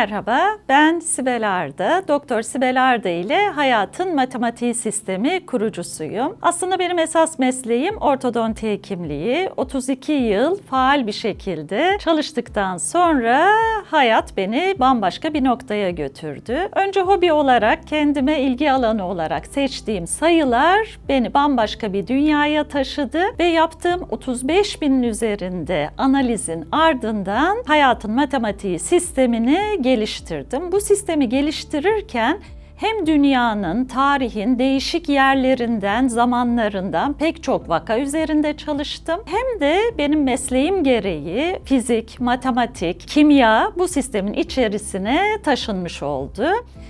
Merhaba, ben Sibel Arda. Doktor Sibel Arda ile Hayatın Matematiği Sistemi kurucusuyum. Aslında benim esas mesleğim ortodonti hekimliği. 32 yıl faal bir şekilde çalıştıktan sonra hayat beni bambaşka bir noktaya götürdü. Önce hobi olarak kendime ilgi alanı olarak seçtiğim sayılar beni bambaşka bir dünyaya taşıdı ve yaptığım 35 binin üzerinde analizin ardından hayatın matematiği sistemini geliştirdim. Bu sistemi geliştirirken hem dünyanın, tarihin değişik yerlerinden, zamanlarından pek çok vaka üzerinde çalıştım. Hem de benim mesleğim gereği fizik, matematik, kimya bu sistemin içerisine taşınmış oldu.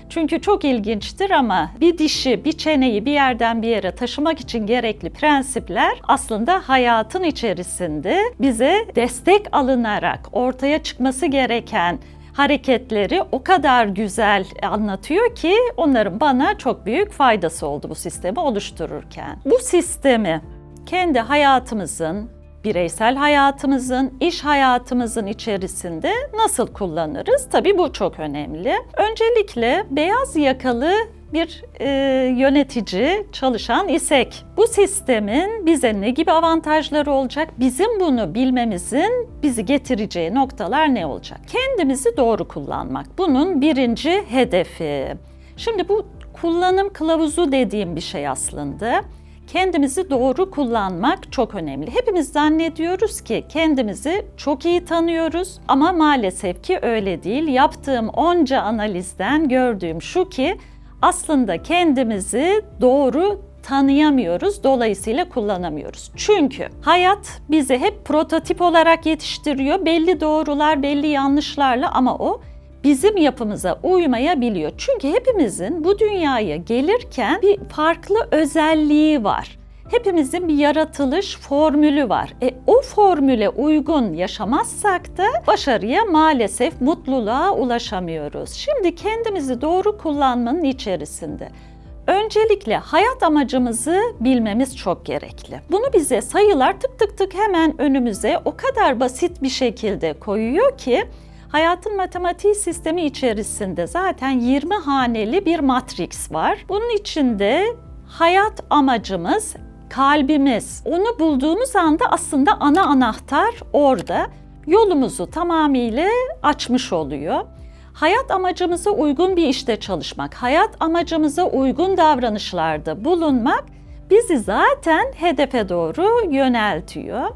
Çünkü çok ilginçtir ama bir dişi, bir çeneyi bir yerden bir yere taşımak için gerekli prensipler aslında hayatın içerisinde bize destek alınarak ortaya çıkması gereken hareketleri o kadar güzel anlatıyor ki onların bana çok büyük faydası oldu bu sistemi oluştururken. Bu sistemi kendi hayatımızın, bireysel hayatımızın, iş hayatımızın içerisinde nasıl kullanırız? Tabii bu çok önemli. Öncelikle beyaz yakalı bir e, yönetici çalışan isek bu sistemin bize ne gibi avantajları olacak? Bizim bunu bilmemizin bizi getireceği noktalar ne olacak? Kendimizi doğru kullanmak. Bunun birinci hedefi. Şimdi bu kullanım kılavuzu dediğim bir şey aslında. Kendimizi doğru kullanmak çok önemli. Hepimiz zannediyoruz ki kendimizi çok iyi tanıyoruz ama maalesef ki öyle değil. Yaptığım onca analizden gördüğüm şu ki aslında kendimizi doğru tanıyamıyoruz, dolayısıyla kullanamıyoruz. Çünkü hayat bizi hep prototip olarak yetiştiriyor. Belli doğrular, belli yanlışlarla ama o bizim yapımıza uymayabiliyor. Çünkü hepimizin bu dünyaya gelirken bir farklı özelliği var. Hepimizin bir yaratılış formülü var. E, o formüle uygun yaşamazsak da başarıya maalesef mutluluğa ulaşamıyoruz. Şimdi kendimizi doğru kullanmanın içerisinde Öncelikle hayat amacımızı bilmemiz çok gerekli. Bunu bize sayılar tık tık tık hemen önümüze o kadar basit bir şekilde koyuyor ki hayatın matematiği sistemi içerisinde zaten 20 haneli bir matrix var. Bunun içinde hayat amacımız kalbimiz. Onu bulduğumuz anda aslında ana anahtar orada. Yolumuzu tamamıyla açmış oluyor. Hayat amacımıza uygun bir işte çalışmak, hayat amacımıza uygun davranışlarda bulunmak bizi zaten hedefe doğru yöneltiyor.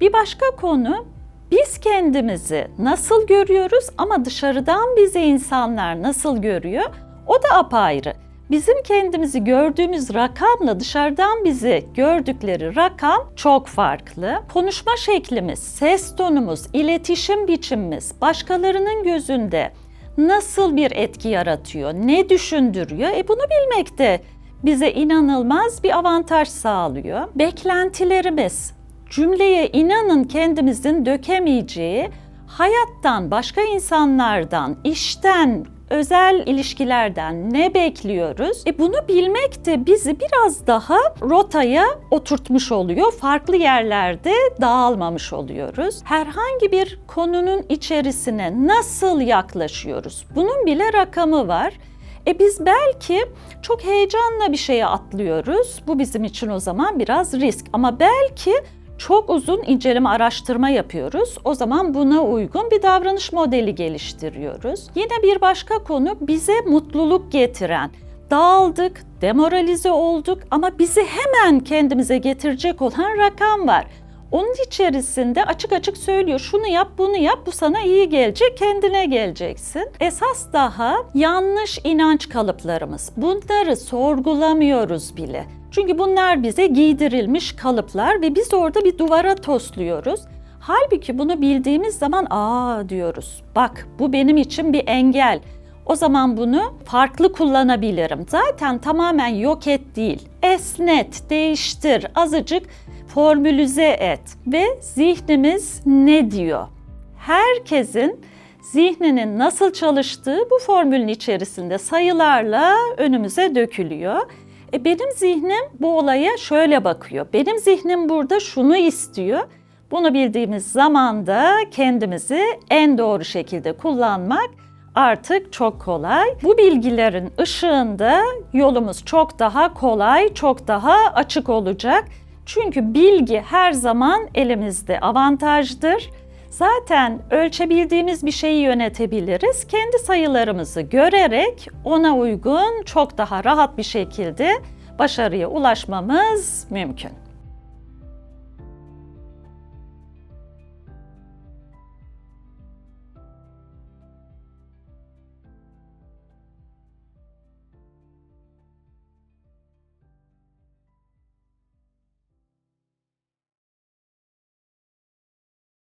Bir başka konu biz kendimizi nasıl görüyoruz ama dışarıdan bizi insanlar nasıl görüyor? O da apayrı. Bizim kendimizi gördüğümüz rakamla dışarıdan bizi gördükleri rakam çok farklı. Konuşma şeklimiz, ses tonumuz, iletişim biçimimiz başkalarının gözünde nasıl bir etki yaratıyor, ne düşündürüyor? E bunu bilmek de bize inanılmaz bir avantaj sağlıyor. Beklentilerimiz, cümleye inanın kendimizin dökemeyeceği, hayattan, başka insanlardan, işten, özel ilişkilerden ne bekliyoruz? E bunu bilmek de bizi biraz daha rotaya oturtmuş oluyor. Farklı yerlerde dağılmamış oluyoruz. Herhangi bir konunun içerisine nasıl yaklaşıyoruz? Bunun bile rakamı var. E biz belki çok heyecanla bir şeye atlıyoruz. Bu bizim için o zaman biraz risk. Ama belki çok uzun inceleme araştırma yapıyoruz. O zaman buna uygun bir davranış modeli geliştiriyoruz. Yine bir başka konu bize mutluluk getiren. Dağıldık, demoralize olduk ama bizi hemen kendimize getirecek olan rakam var. Onun içerisinde açık açık söylüyor şunu yap bunu yap bu sana iyi gelecek kendine geleceksin. Esas daha yanlış inanç kalıplarımız. Bunları sorgulamıyoruz bile. Çünkü bunlar bize giydirilmiş kalıplar ve biz orada bir duvara tosluyoruz. Halbuki bunu bildiğimiz zaman aa diyoruz. Bak bu benim için bir engel. O zaman bunu farklı kullanabilirim. Zaten tamamen yok et değil. Esnet, değiştir, azıcık formülize et ve zihnimiz ne diyor? Herkesin zihninin nasıl çalıştığı bu formülün içerisinde sayılarla önümüze dökülüyor. E benim zihnim bu olaya şöyle bakıyor. Benim zihnim burada şunu istiyor. Bunu bildiğimiz zaman da kendimizi en doğru şekilde kullanmak artık çok kolay. Bu bilgilerin ışığında yolumuz çok daha kolay, çok daha açık olacak. Çünkü bilgi her zaman elimizde avantajdır. Zaten ölçebildiğimiz bir şeyi yönetebiliriz. Kendi sayılarımızı görerek ona uygun çok daha rahat bir şekilde başarıya ulaşmamız mümkün.